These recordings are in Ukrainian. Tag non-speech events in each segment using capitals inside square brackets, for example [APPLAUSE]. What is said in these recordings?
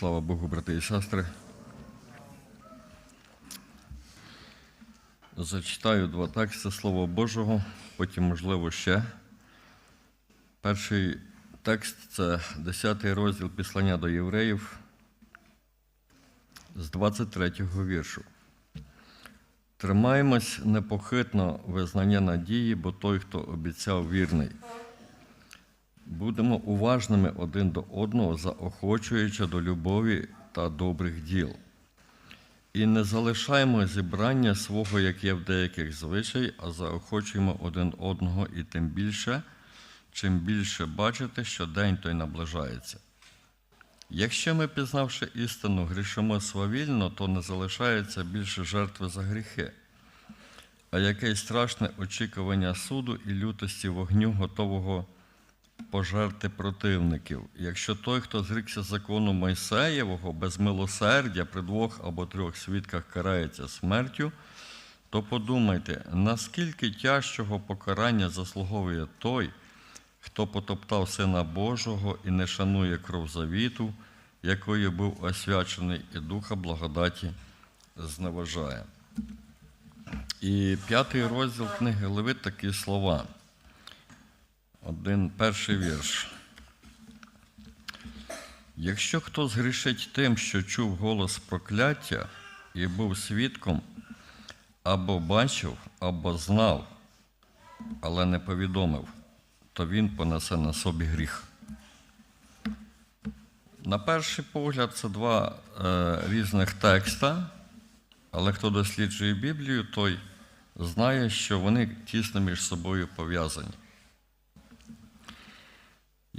Слава Богу, брати і сестри. Зачитаю два тексти Слова Божого, потім, можливо, ще. Перший текст це 10 розділ Післання до євреїв з 23 віршу. Тримаємось непохитно визнання надії, бо той, хто обіцяв вірний. Будемо уважними один до одного, заохочуючи до любові та добрих діл. І не залишаємо зібрання свого, як є в деяких звичай, а заохочуємо один одного і тим більше, чим більше бачите, що день той наближається. Якщо ми, пізнавши істину, грішимо свавільно, то не залишається більше жертви за гріхи, а якесь страшне очікування суду і лютості вогню, готового пожерти противників. Якщо той, хто зрікся закону Мойсеєвого, без милосердя при двох або трьох свідках карається смертю, то подумайте, наскільки тяжчого покарання заслуговує той, хто потоптав Сина Божого і не шанує кров завіту, якою був освячений і Духа благодаті зневажає. І п'ятий розділ книги Левит такі слова. Один перший вірш. Якщо хто згрішить тим, що чув голос прокляття і був свідком, або бачив, або знав, але не повідомив, то він понесе на собі гріх. На перший погляд, це два е, різних текста, але хто досліджує Біблію, той знає, що вони тісно між собою пов'язані.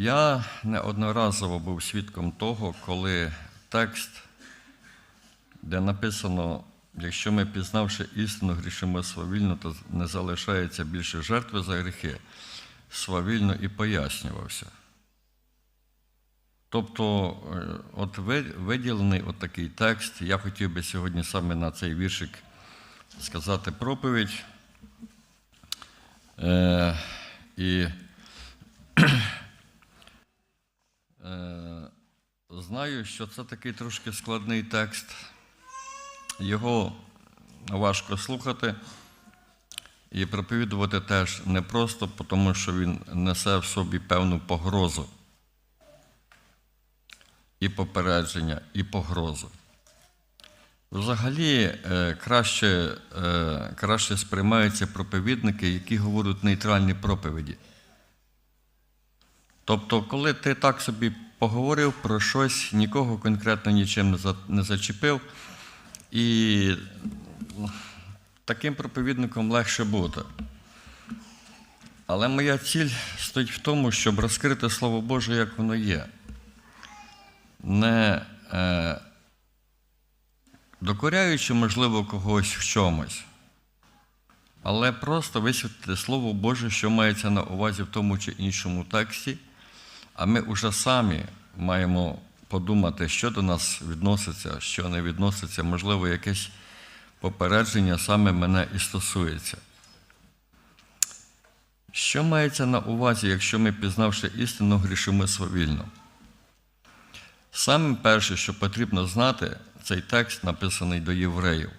Я неодноразово був свідком того, коли текст, де написано, якщо ми, пізнавши істину, грішимо свавільно, то не залишається більше жертви за гріхи, свавільно і пояснювався. Тобто, от виділений от такий текст, я хотів би сьогодні саме на цей віршик сказати проповідь. Е, І Знаю, що це такий трошки складний текст. Його важко слухати і проповідувати теж непросто, тому що він несе в собі певну погрозу. І попередження, і погрозу. Взагалі, краще, краще сприймаються проповідники, які говорять нейтральні проповіді. Тобто, коли ти так собі поговорив про щось, нікого конкретно нічим не зачепив, і таким проповідником легше бути. Але моя ціль стоїть в тому, щоб розкрити Слово Боже, як воно є. Не е, докоряючи, можливо, когось в чомусь, але просто висвітлити Слово Боже, що мається на увазі в тому чи іншому тексті. А ми вже самі маємо подумати, що до нас відноситься, що не відноситься, можливо, якесь попередження саме мене і стосується. Що мається на увазі, якщо ми, пізнавши істину, грішимо свавільно? Саме перше, що потрібно знати, цей текст написаний до євреїв,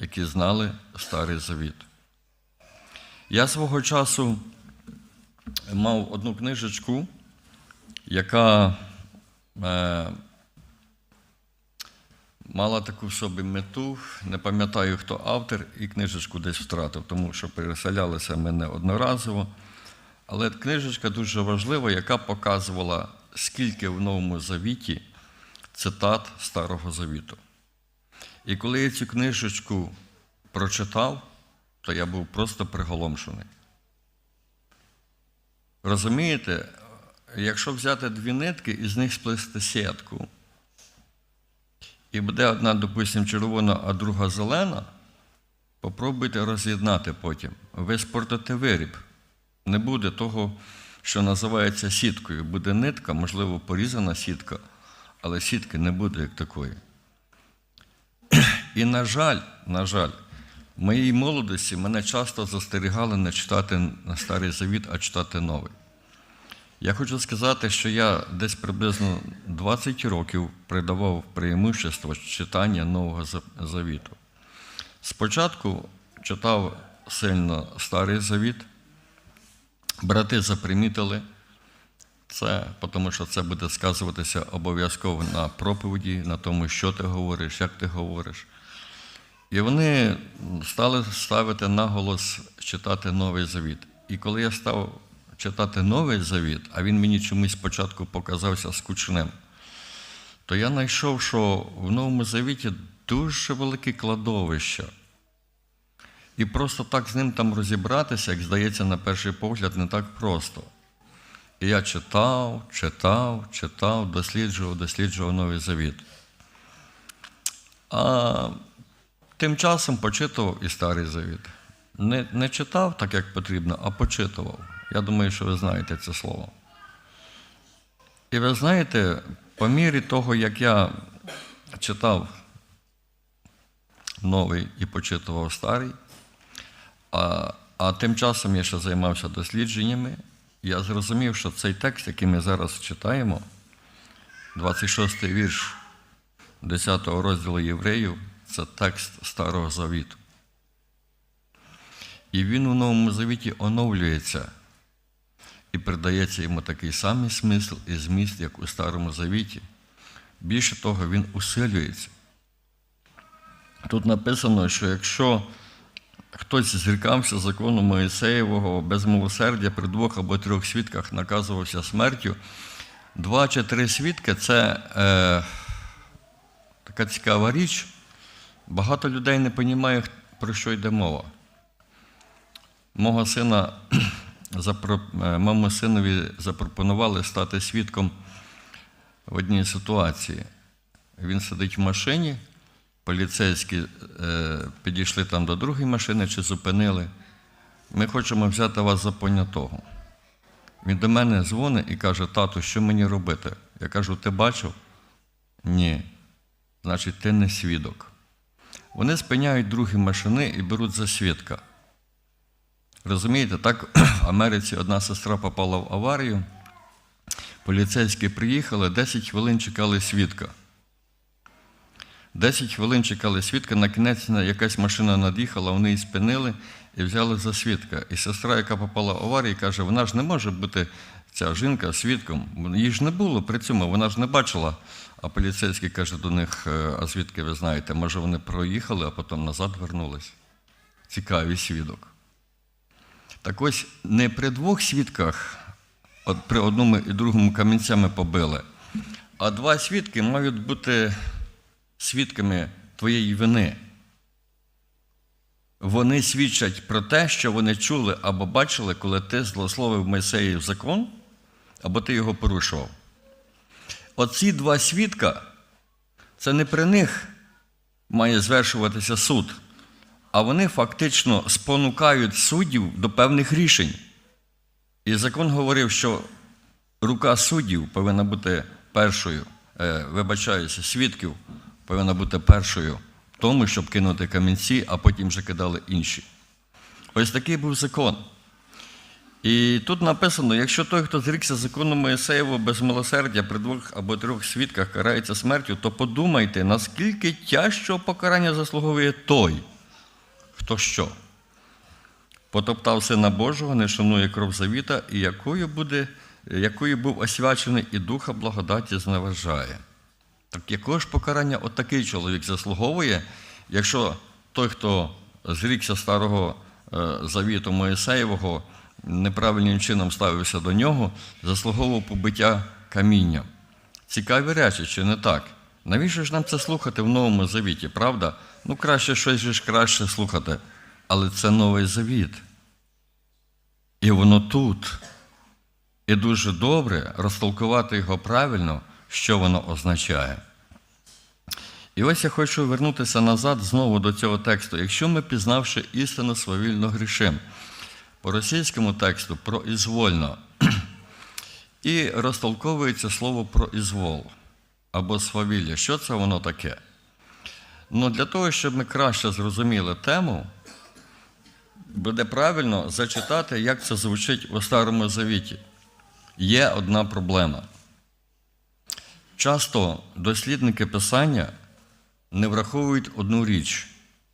які знали Старий Завіт. Я свого часу мав одну книжечку, яка е, мала таку собі мету, не пам'ятаю, хто автор, і книжечку десь втратив, тому що переселялися мене одноразово. Але книжечка дуже важлива, яка показувала, скільки в Новому Завіті цитат Старого Завіту. І коли я цю книжечку прочитав, то я був просто приголомшений. Розумієте, якщо взяти дві нитки і з них сплести сітку, і буде одна, допустимо, червона, а друга зелена, попробуйте роз'єднати потім. Ви спортите виріб. Не буде того, що називається сіткою. Буде нитка, можливо, порізана сітка, але сітки не буде як такої. І, на жаль, на жаль, в моїй молодості мене часто застерігали не читати на Старий Завіт, а читати новий. Я хочу сказати, що я десь приблизно 20 років придавав преимущество читання Нового Завіту. Спочатку читав сильно Старий Завіт, брати запримітили це, тому що це буде сказуватися обов'язково на проповіді, на тому, що ти говориш, як ти говориш. І вони стали ставити наголос читати Новий Завіт. І коли я став читати Новий Завіт, а він мені чомусь спочатку показався скучним, то я знайшов, що в Новому Завіті дуже велике кладовище. І просто так з ним там розібратися, як здається, на перший погляд, не так просто. І я читав, читав, читав, досліджував, досліджував Новий Завіт. А тим часом почитував і Старий Завіт. Не, не читав так, як потрібно, а почитував. Я думаю, що ви знаєте це слово. І ви знаєте, по мірі того, як я читав новий і почитував старий, а, а тим часом я ще займався дослідженнями, я зрозумів, що цей текст, який ми зараз читаємо, 26 й вірш 10 розділу Євреїв, це текст Старого Завіту. І він у Новому Завіті оновлюється і придається йому такий самий смисл і зміст, як у Старому Завіті. Більше того, він усилюється. Тут написано, що якщо хтось зрікався закону Моїсеєвого без милосердя при двох або трьох свідках наказувався смертю, два чи три свідки це е, така цікава річ. Багато людей не розуміє, про що йде мова. Мого сина, [CLEARS THROAT] е, моєму синові запропонували стати свідком в одній ситуації. Він сидить в машині, поліцейські е, підійшли там до другої машини чи зупинили. Ми хочемо взяти вас за понятого. Він до мене дзвонить і каже: тату, що мені робити? Я кажу, ти бачив? Ні. Значить, ти не свідок. Вони спиняють другі машини і беруть за свідка. Розумієте, так [CLEARS THROAT] в Америці одна сестра попала в аварію, поліцейські приїхали, 10 хвилин чекали свідка. 10 хвилин чекали свідка, на кінець якась машина над'їхала, вони її спинили і взяли за свідка. І сестра, яка попала в аварію, каже, вона ж не може бути ця жінка свідком. Її ж не було при цьому, вона ж не бачила. А поліцейський каже до них, «Е, а звідки ви знаєте, може вони проїхали, а потім назад вернулись. Цікавий свідок. Так ось не при двох свідках, от при одному і другому камінцями побили, а два свідки мають бути свідками твоєї вини. Вони свідчать про те, що вони чули або бачили, коли ти злословив Мойсеїв закон, або ти його порушував. Оці два свідка, це не при них має звершуватися суд, а вони фактично спонукають суддів до певних рішень. І закон говорив, що рука суддів повинна бути першою, е, вибачаюся, свідків повинна бути першою в тому, щоб кинути камінці, а потім вже кидали інші. Ось такий був закон. І тут написано: якщо той, хто зрікся закону Моїсеєву без милосердя при двох або трьох свідках карається смертю, то подумайте, наскільки тяжчого покарання заслуговує той, хто що? Потоптав Сина Божого, не шанує кров завіта, і якою, буде, якою був освячений і духа благодаті зневажає. Так якого ж покарання отакий чоловік заслуговує, якщо той, хто зрікся старого е, завіту Моїсеєвого, неправильним чином ставився до нього, заслуговував побиття камінням. Цікаві речі, чи не так? Навіщо ж нам це слухати в Новому Завіті, правда? Ну, краще щось ж краще слухати. Але це новий завіт. І воно тут. І дуже добре розтолкувати його правильно, що воно означає. І ось я хочу вернутися назад знову до цього тексту. Якщо ми, пізнавши істину, свавільно грішим, по російському тексту проізвольно, [CLEARS THROAT] і розтолковується слово проізвол або свавілля. Що це воно таке? Ну, для того, щоб ми краще зрозуміли тему, буде правильно зачитати, як це звучить у Старому Завіті. є одна проблема. Часто дослідники писання не враховують одну річ,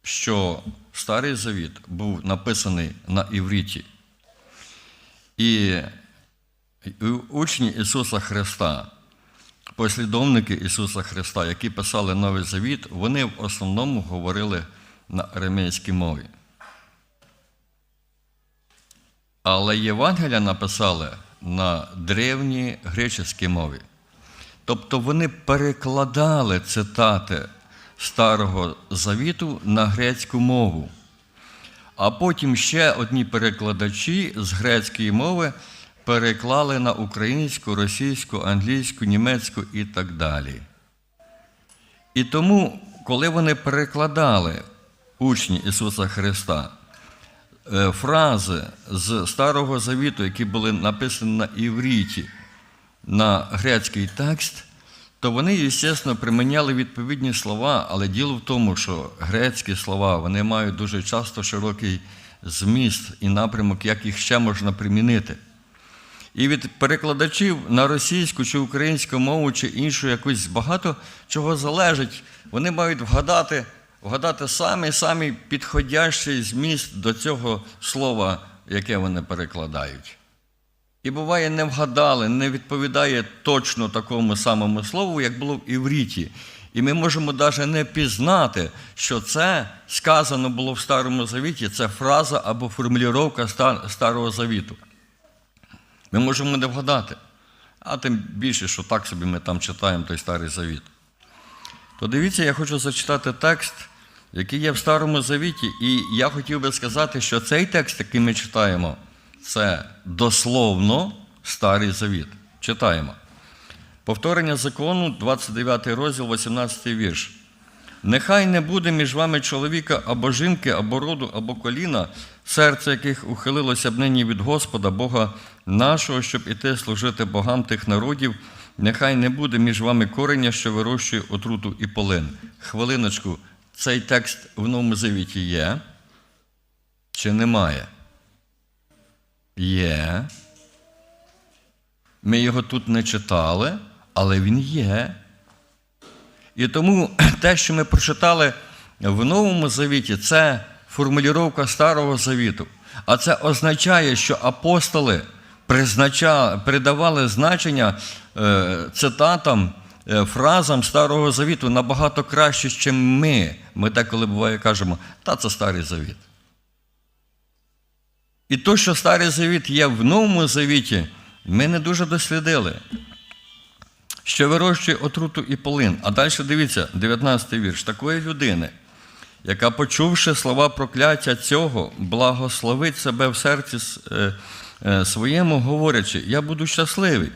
що Старий Завіт був написаний на івриті. І учні Ісуса Христа, послідовники Ісуса Христа, які писали Новий Завіт, вони в основному говорили на арамейській мові. Але Євангелія написали на древній греческій мові. Тобто вони перекладали цитати Старого Завіту на грецьку мову. А потім ще одні перекладачі з грецької мови переклали на українську, російську, англійську, німецьку і так далі. І тому, коли вони перекладали учні Ісуса Христа е, фрази з Старого Завіту, які були написані на івріті, на грецький текст, то вони, звісно, приміняли відповідні слова, але діло в тому, що грецькі слова вони мають дуже часто широкий зміст і напрямок, як їх ще можна примінити. І від перекладачів на російську чи українську мову, чи іншу якусь багато чого залежить, вони мають вгадати, вгадати самий самий підходящий зміст до цього слова, яке вони перекладають. І буває, не вгадали, не відповідає точно такому самому слову, як було в івріті. І ми можемо навіть не пізнати, що це сказано було в Старому Завіті, це фраза або формулювання Старого Завіту. Ми можемо не вгадати. А тим більше, що так собі ми там читаємо той Старий Завіт. То дивіться, я хочу зачитати текст, який є в Старому Завіті, і я хотів би сказати, що цей текст, який ми читаємо, це дословно Старий Завіт. Читаємо. Повторення закону, 29 розділ, 18 вірш. Нехай не буде між вами чоловіка або жінки, або роду, або коліна, серце яких ухилилося б нині від Господа, Бога нашого, щоб іти служити богам тих народів. Нехай не буде між вами кореня, що вирощує отруту і полин. Хвилиночку, цей текст в Новому Завіті є чи немає? Є. Ми його тут не читали, але він є. І тому [CLEARS THROAT] те, що ми прочитали в Новому Завіті, це формулювання Старого Завіту. А це означає, що апостоли придавали значення е, цитатам, е, фразам Старого Завіту набагато краще, ніж ми. Ми деколи буває кажемо, та це Старий Завіт. І то, що Старий Завіт є в Новому Завіті, ми не дуже дослідили. Що вирощує отруту і полин. А далі дивіться, 19 вірш. Такої людини, яка, почувши слова прокляття цього, благословить себе в серці своєму, говорячи, я буду щасливий,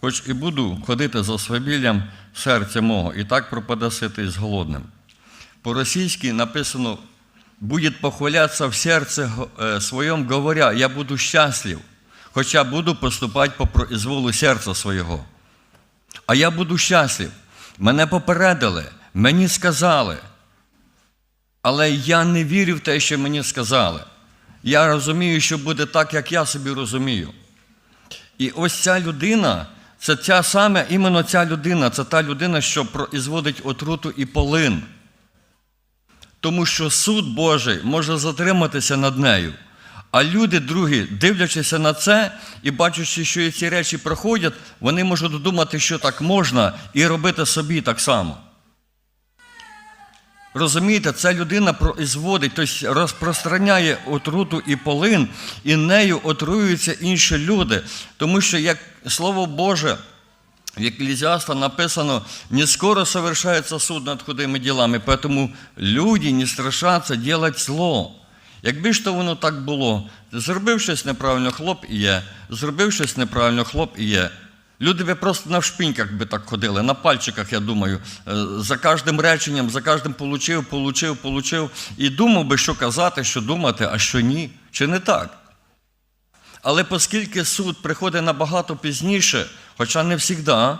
хоч і буду ходити за свавіллям серця мого, і так пропаде ситий голодним. По-російськи написано будет похваляться в серце своєму, говоря, я буду щаслив, хоча буду поступати по произволу серця свого. А я буду щаслив. Мене попередили, мені сказали. Але я не вірю в те, що мені сказали. Я розумію, що буде так, як я собі розумію. І ось ця людина, це ця саме, іменно ця людина, це та людина, що производить отруту і полин. Тому що суд Божий може затриматися над нею. А люди другі, дивлячися на це і бачачи, що ці речі проходять, вони можуть думати, що так можна, і робити собі так само. Розумієте, ця людина производить, тобто розпространяє отруту і полин, і нею отруюються інші люди. Тому що, як Слово Боже, в Екклезіаста написано, не скоро совершается суд над худими ділами, тому люди не страшаться делать зло. Якби ж то воно так було, зробив щось неправильно, хлоп і є, зробив щось неправильно, хлоп і є. Люди би просто на шпиньках би так ходили, на пальчиках, я думаю, за кожним реченням, за кожним получив, получив, получив, і думав би, що казати, що думати, а що ні, чи не так. Але оскільки суд приходить набагато пізніше, хоча не завжди,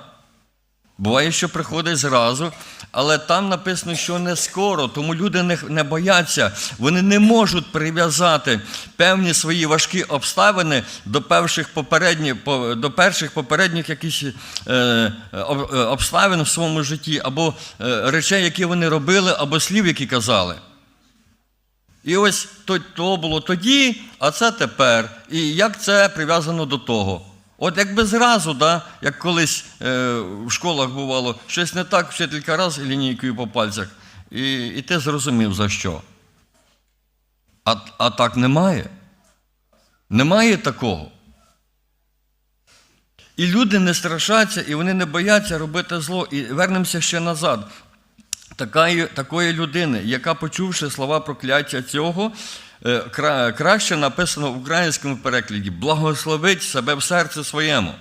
Буває, що приходить зразу, але там написано, що не скоро, тому люди не, не бояться, вони не можуть прив'язати певні свої важкі обставини до перших попередніх, до перших попередніх якісь е, е, обставин в своєму житті, або е, речей, які вони робили, або слів, які казали. І ось то, то було тоді, а це тепер. І як це прив'язано до того? От якби зразу, да, як колись е, в школах бувало, щось не так, вчителька раз лінійкою по пальцях, і, і ти зрозумів за що. А, а так немає. Немає такого. І люди не страшаться, і вони не бояться робити зло. І вернемося ще назад такої, такої людини, яка, почувши слова прокляття цього, краще написано в українському перекладі благословить себе в серці своєму.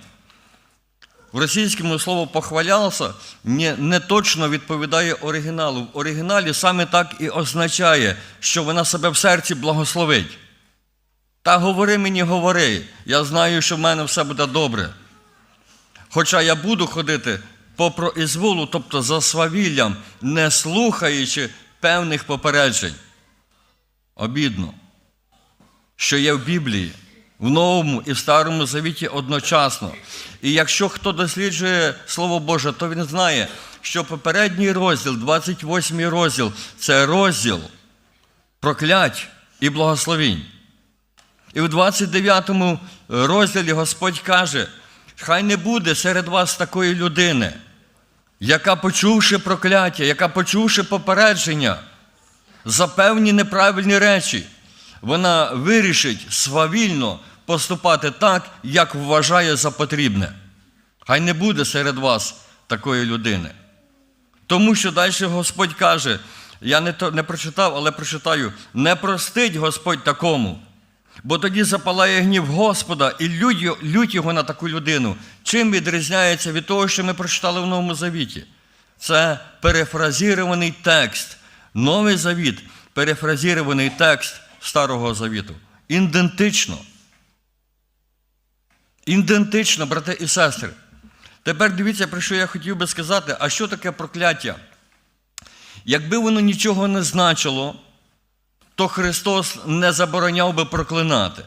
В російському слово похвалявся не, не точно відповідає оригіналу. В оригіналі саме так і означає, що вона себе в серці благословить. Та говори мені, говори, я знаю, що в мене все буде добре. Хоча я буду ходити по проізволу, тобто за свавіллям, не слухаючи певних попереджень. Обідно, що є в Біблії, в Новому і в Старому Завіті одночасно. І якщо хто досліджує Слово Боже, то він знає, що попередній розділ, 28 розділ, це розділ проклять і благословінь. І в 29 розділі Господь каже, хай не буде серед вас такої людини, яка, почувши прокляття, яка, почувши попередження за певні неправильні речі, вона вирішить свавільно поступати так, як вважає за потрібне. Хай не буде серед вас такої людини. Тому що далі Господь каже, я не, то, не прочитав, але прочитаю: не простить Господь такому, бо тоді запалає гнів Господа і лють, лють його на таку людину. Чим відрізняється від того, що ми прочитали в Новому Завіті? Це перефразірований текст. Новий Завіт, перефразірований текст Старого Завіту. Ідентично. Ідентично, брати і сестри. Тепер дивіться, про що я хотів би сказати, а що таке прокляття? Якби воно нічого не значило, то Христос не забороняв би проклинати.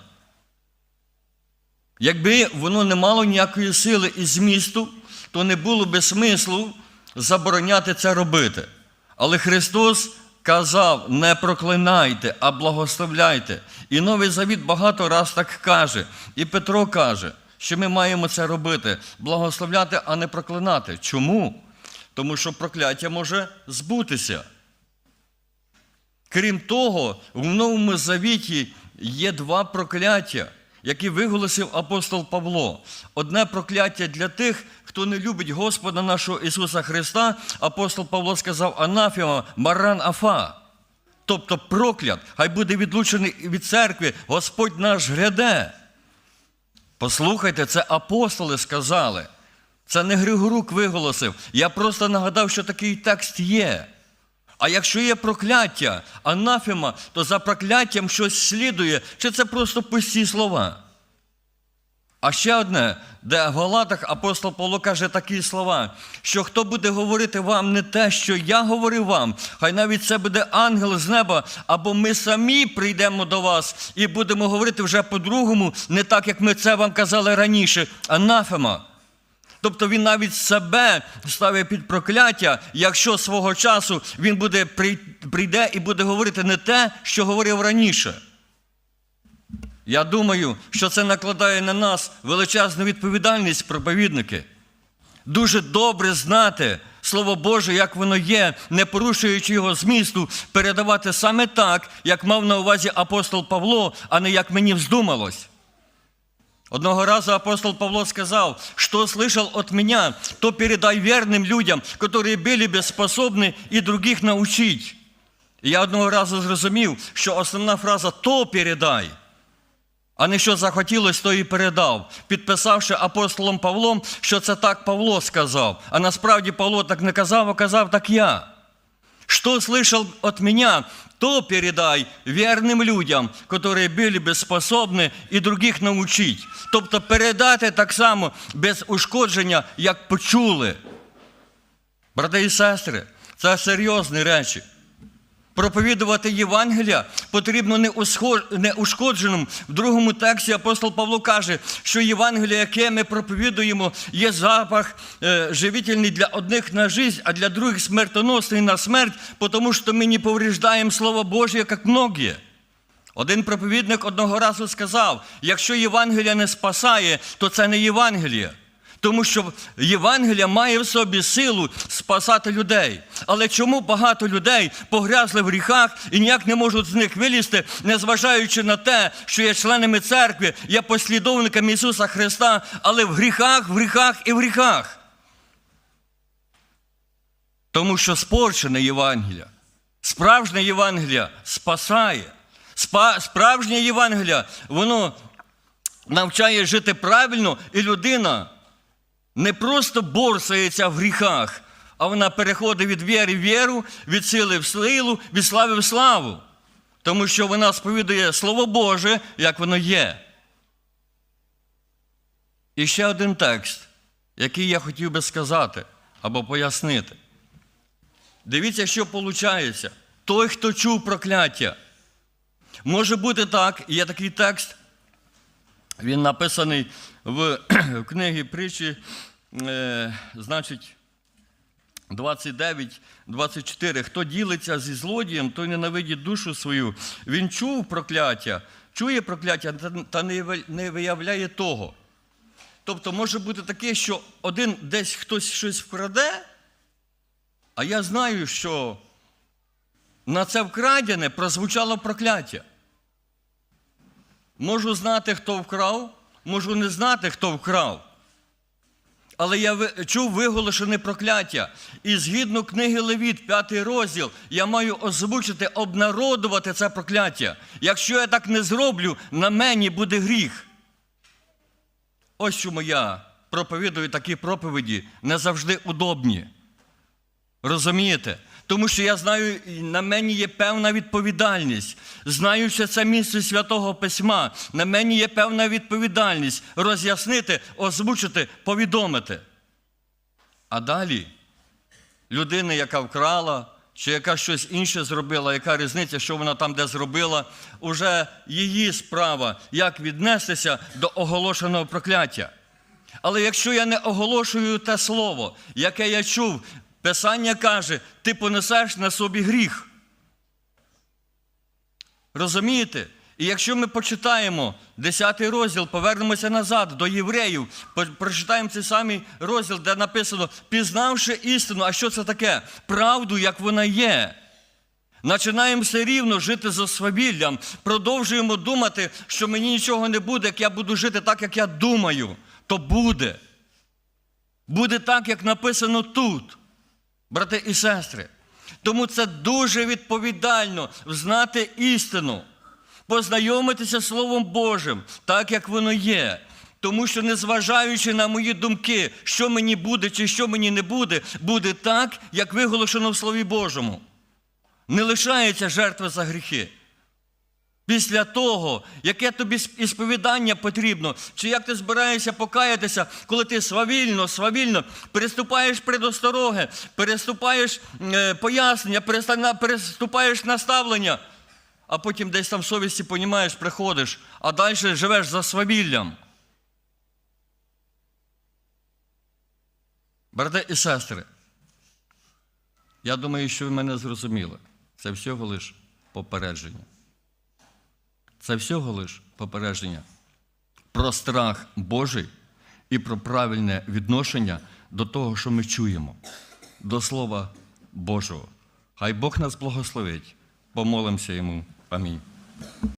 Якби воно не мало ніякої сили і змісту, то не було би смислу забороняти це робити. Але Христос казав: не проклинайте, а благословляйте. І Новий Завіт багато раз так каже. І Петро каже, що ми маємо це робити, благословляти, а не проклинати. Чому? Тому що прокляття може збутися. Крім того, в Новому Завіті є два прокляття, які виголосив апостол Павло. Одне прокляття для тих, хто не любить Господа нашого Ісуса Христа. Апостол Павло сказав Анафіма Маран Афа. Тобто проклят, хай буде відлучений від церкви, Господь наш гряде. Послухайте, це апостоли сказали. Це не Григорук виголосив. Я просто нагадав, що такий текст є. А якщо є прокляття, анафема, то за прокляттям щось слідує, чи це просто пусті слова? А ще одне, де в Галатах апостол Павло каже такі слова, що хто буде говорити вам не те, що я говорив вам, хай навіть це буде ангел з неба, або ми самі прийдемо до вас і будемо говорити вже по-другому, не так, як ми це вам казали раніше. Анафема. Тобто він навіть себе ставить під прокляття, якщо свого часу він буде прийде і буде говорити не те, що говорив раніше. Я думаю, що це накладає на нас величезну відповідальність проповідники. Дуже добре знати Слово Боже, як воно є, не порушуючи його змісту, передавати саме так, як мав на увазі апостол Павло, а не як мені вздумалось. Одного разу апостол Павло сказал, что слышал от меня, то передай верным людям, которые были бы способны и других научить. І я одного разу зрозумів, що основна фраза то передай, а не що захотілось, то і передав, підписавши апостолом Павлом, що це так Павло сказав. А насправді Павло так не казав, а казав так я. Что слышал от меня, то передай верним людям, которые были бы способны і других научить. Тобто передати так само без ушкодження, як почули. Брати і сестри, це серйозні речі. Проповідувати Євангелія потрібно неушкодженим. В другому тексті апостол Павло каже, що Євангеліє, яке ми проповідуємо, є запах е, живительний для одних на жизнь, а для других смертоносний на смерть, тому що ми не повреждаємо Слово Божє, як многі. Один проповідник одного разу сказав: якщо Євангелія не спасає, то це не Євангеліє. Тому що Євангелія має в собі силу спасати людей. Але чому багато людей погрязли в гріхах і ніяк не можуть з них вилізти, незважаючи на те, що є членами церкви, є послідовниками Ісуса Христа, але в гріхах, в гріхах і в гріхах. Тому що спорчене Євангелія, справжнє Євангелія спасає. Спа- Справжнє Євангелія, воно навчає жити правильно, і людина не просто борсається в гріхах, а вона переходить від віри в віру, від сили в силу, від слави в славу. Тому що вона сповідує Слово Боже, як воно є. І ще один текст, який я хотів би сказати або пояснити. Дивіться, що виходить. Той, хто чув прокляття. Може бути так, є такий текст, він написаний в, в книгі притчі, е, значить, 29, 24. Хто ділиться зі злодієм, той ненавидить душу свою. Він чув прокляття, чує прокляття та- не виявляє того. Тобто може бути таке, що один десь хтось щось вкраде, а я знаю, що на це вкрадене прозвучало прокляття. Можу знати, хто вкрав, можу не знати, хто вкрав. Але я чув виголошене прокляття. І згідно книги Левіт, п'ятий розділ, я маю озвучити, обнародувати це прокляття. Якщо я так не зроблю, на мені буде гріх. Ось чому я проповідую такі проповіді не завжди удобні. Розумієте? Тому що я знаю, на мені є певна відповідальність. Знаю, що це місце святого письма. На мені є певна відповідальність роз'яснити, озвучити, повідомити. А далі людина, яка вкрала, чи яка щось інше зробила, яка різниця, що вона там де зробила, уже її справа, як віднестися до оголошеного прокляття. Але якщо я не оголошую те слово, яке я чув, Писання каже, ти понесеш на собі гріх. Розумієте? І якщо ми почитаємо 10 розділ, повернемося назад до євреїв, прочитаємо цей самий розділ, де написано, пізнавши істину, а що це таке? Правду, як вона є. Починаємо все рівно жити за свавіллям, продовжуємо думати, що мені нічого не буде, як я буду жити так, як я думаю. То буде. Буде так, як написано тут, брати і сестри. Тому це дуже відповідально знати істину, познайомитися з Словом Божим, так як воно є. Тому що, незважаючи на мої думки, що мені буде чи що мені не буде, буде так, як виголошено в Слові Божому. Не лишається жертва за гріхи. Після того, яке тобі ісповідання потрібно, чи як ти збираєшся покаятися, коли ти свавільно, свавільно переступаєш предостороги, переступаєш е, пояснення, переступаєш наставлення, а потім десь там в совісті понімаєш, приходиш, а далі живеш за свавіллям. Брати і сестри, я думаю, що ви мене зрозуміли. Це всього лиш попередження. Це всього лиш попередження про страх Божий і про правильне відношення до того, що ми чуємо, до Слова Божого. Хай Бог нас благословить. Помолимося йому. Амінь.